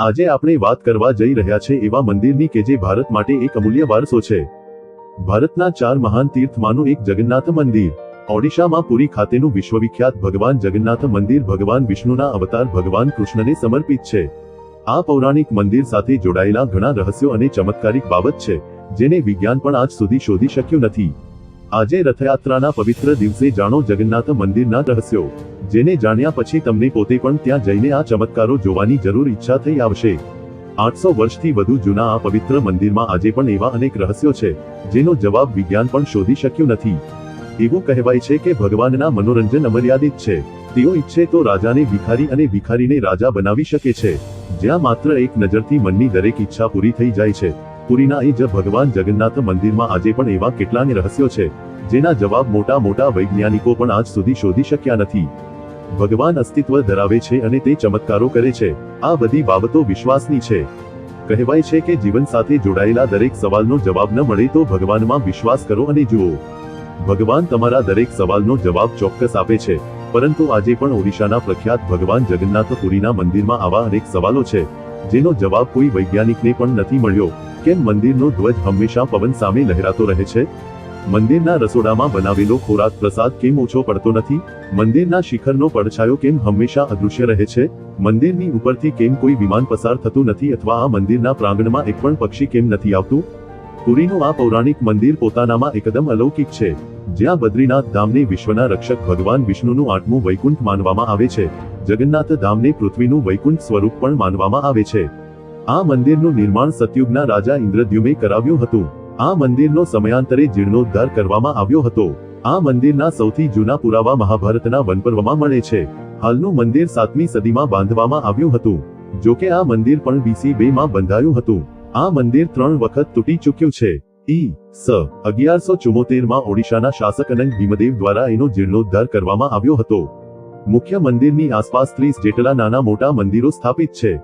આજે આપણે વાત કરવા જઈ રહ્યા છે એવા મંદિરની કે જે ભારત માટે એક અમૂલ્ય વારસો છે. ભારતના ચાર મહાન તીર્થમાંનું એક જગન્નાથ મંદિર. ઓડિશામાં પુરી ખાતેનું વિશ્વવિખ્યાત ભગવાન જગન્નાથ મંદિર ભગવાન વિષ્ણુના અવતાર ભગવાન કૃષ્ણને સમર્પિત છે. આ પૌરાણિક મંદિર સાથે જોડાયેલા ઘણા રહસ્યો અને ચમત્કારિક બાબત છે, જેને વિજ્ઞાન પણ આજ સુધી શોધી શક્યું નથી. આજે રથયાત્રાના પવિત્ર દિવસે જાણો જગન્નાથ મંદિરના રહસ્યો. જેને જાણ્યા પછી તમને પોતે પણ ત્યાં જઈને આ ચમત્કારો જોવાની જરૂર ઈચ્છા થઈ આવશે. આઠસો વર્ષથી વધુ જૂના આ પવિત્ર મંદિરમાં આજે પણ એવા અનેક રહસ્યો છે, જેનો જવાબ વિજ્ઞાન પણ શોધી શક્યું નથી. એવું કહેવાય છે કે ભગવાનના મનોરંજન અમર્યાદિત છે. તેઓ ઈચ્છે તો રાજાને ભિખારી અને ભિખારીને રાજા બનાવી શકે છે. જ્યાં માત્ર એક નજરથી મનની દરેક ઈચ્છા પૂરી થઈ જાય છે. પુરીના એ જ ભગવાન જગન્નાથ મંદિરમાં આજે પણ એવા કેટલાક રહસ્યો છે, જેના જવાબ મોટા મોટા વૈજ્ઞાનિકો પણ આજ સુધી શોધી શક્યા નથી. ભગવાન અસ્તિત્વ ધરાવે છે અને તે ચમત્કારો કરે છે. આ બધી બાબતો વિશ્વાસની છે. કહેવાય છે કે જીવન સાથે જોડાયેલા દરેક સવાલનો જવાબ ન મળે તો ભગવાનમાં વિશ્વાસ કરો અને જુઓ. ભગવાન તમારા દરેક સવાલનો જવાબ ચોક્કસ આપે છે. પરંતુ આજે પણ ઓડિશાના પ્રખ્યાત ભગવાન જગન્નાથ પુરીના મંદિરમાં આવા અનેક સવાલો છે. જેનો જવાબ કોઈ વૈજ્ઞાનિકને પણ નથી મળ્યો. કેમ મંદિરનો ધ્વજ હંમેશા પવન સામે લહેરાતો રહે છે? મંદિરના રસોડામાં બનાવેલો ખોરાક પ્રસાદ કેમ ઓછો પડતો નથી? મંદિરના શિખરનો પડછાયો કેમ હંમેશા અદૃશ્ય રહે છે? મંદિરની ઉપરથી કેમ કોઈ વિમાન પસાર થતું નથી અથવા આ મંદિરના પ્રાંગણમાં એક પણ પક્ષી કેમ નથી આવતું? પુરીનું આ પૌરાણિક મંદિર પોતાનામાં એકદમ અલૌકિક છે. જ્યાં બદ્રીનાથ ધામને વિશ્વના રક્ષક ભગવાન વિષ્ણુનું આઠમું વૈકુંઠ માનવામાં આવે છે. જગન્નાથ ધામને પૃથ્વીનું વૈકુંઠ સ્વરૂપ પણ માનવામાં આવે છે. આ મંદિરનું નિર્માણ સતયુગના રાજા ઇન્દ્રદ્યુમે કરાવ્યું હતું. આ મંદિરનો સમયાંતરે જીર્ણોદ્ધાર કરવામાં આવ્યો હતો. આ મંદિરના સૌથી જૂના પુરાવા મહાભારતના વનપર્વમાં મળે છે. હાલનું મંદિર સાતમી સદીમાં બાંધવામાં આવ્યું હતું. જો કે આ મંદિર પણ બીસી બે માં બંધાયું હતું. આ મંદિર ત્રણ વખત તૂટી ચૂક્યું છે. ઈ સ અગિયારસો ચુમોતેરમાં ઓડિશાના શાસક અનંત ભીમદેવ દ્વારા એનો જીર્ણોદ્ધાર કરવામાં આવ્યો હતો. મુખ્ય મંદિરની આસપાસ ત્રીસ જેટલા નાના મોટા મંદિરો સ્થાપિત છે.